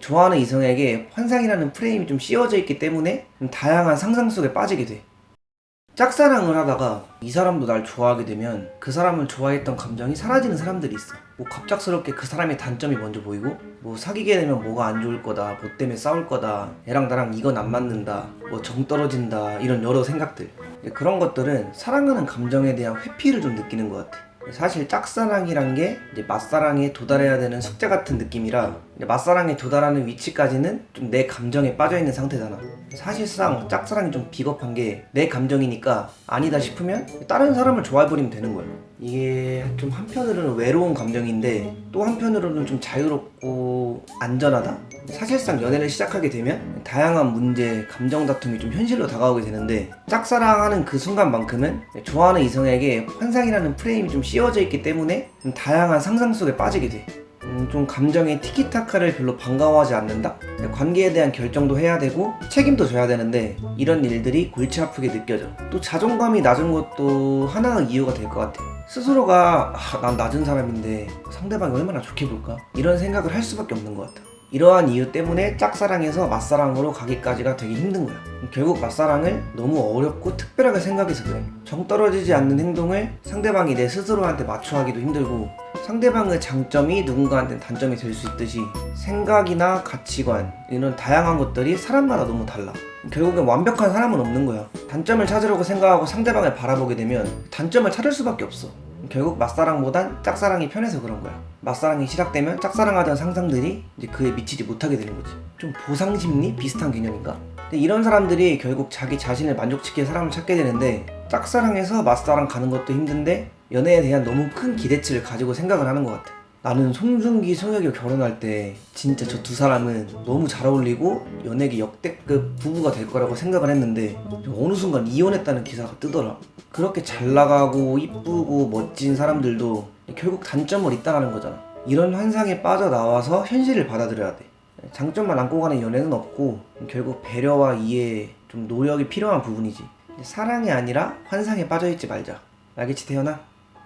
좋아하는 이성에게 환상이라는 프레임이 좀 씌워져 있기 때문에 좀 다양한 상상 속에 빠지게 돼. 짝사랑을 하다가 이 사람도 날 좋아하게 되면 그 사람을 좋아했던 감정이 사라지는 사람들이 있어. 뭐 갑작스럽게 그 사람의 단점이 먼저 보이고, 뭐 사귀게 되면 뭐가 안 좋을 거다, 뭐 때문에 싸울 거다, 얘랑 나랑 이건 안 맞는다, 뭐 정 떨어진다, 이런 여러 생각들. 그런 것들은 사랑하는 감정에 대한 회피를 좀 느끼는 것 같아. 사실 짝사랑이란 게 이제 맛사랑에 도달해야 되는 숙제 같은 느낌이라 이제 맛사랑에 도달하는 위치까지는 좀 내 감정에 빠져 있는 상태잖아. 사실상 짝사랑이 좀 비겁한 게 내 감정이니까 아니다 싶으면 다른 사람을 좋아해 버리면 되는 거야. 이게 좀 한편으로는 외로운 감정인데 또 한편으로는 좀 자유롭고 안전하다? 사실상 연애를 시작하게 되면 다양한 문제, 감정 다툼이 좀 현실로 다가오게 되는데 짝사랑하는 그 순간만큼은 좋아하는 이성에게 환상이라는 프레임이 좀 씌워져 있기 때문에 좀 다양한 상상 속에 빠지게 돼. 음, 좀 감정의 티키타카를 별로 반가워하지 않는다? 관계에 대한 결정도 해야 되고 책임도 져야 되는데 이런 일들이 골치 아프게 느껴져. 또 자존감이 낮은 것도 하나의 이유가 될 것 같아. 스스로가 아, 난 낮은 사람인데 상대방이 얼마나 좋게 볼까? 이런 생각을 할 수밖에 없는 것 같아. 이러한 이유 때문에 짝사랑에서 맞사랑으로 가기까지가 되게 힘든 거야. 결국 맞사랑을 너무 어렵고 특별하게 생각해서 그래. 정 떨어지지 않는 행동을 상대방이 내 스스로한테 맞춰 하기도 힘들고 상대방의 장점이 누군가한테는 단점이 될 수 있듯이 생각이나 가치관 이런 다양한 것들이 사람마다 너무 달라. 결국엔 완벽한 사람은 없는 거야. 단점을 찾으려고 생각하고 상대방을 바라보게 되면 단점을 찾을 수밖에 없어. 결국 맞사랑보단 짝사랑이 편해서 그런 거야. 맞사랑이 시작되면 짝사랑하던 상상들이 이제 그에 미치지 못하게 되는 거지. 좀 보상 심리 비슷한 개념인가? 근데 이런 사람들이 결국 자기 자신을 만족시킬 사람을 찾게 되는데 짝사랑에서 맞사랑 가는 것도 힘든데 연애에 대한 너무 큰 기대치를 가지고 생각을 하는 것 같아. 나는 송중기, 송혁이 결혼할 때 진짜 저 두 사람은 너무 잘 어울리고 연예계 역대급 부부가 될 거라고 생각을 했는데 어느 순간 이혼했다는 기사가 뜨더라. 그렇게 잘 나가고 이쁘고 멋진 사람들도 결국 단점을 있다라는 거잖아. 이런 환상에 빠져나와서 현실을 받아들여야 돼. 장점만 안고 가는 연애는 없고 결국 배려와 이해, 좀 노력이 필요한 부분이지. 사랑이 아니라 환상에 빠져있지 말자. 알겠지 태연아?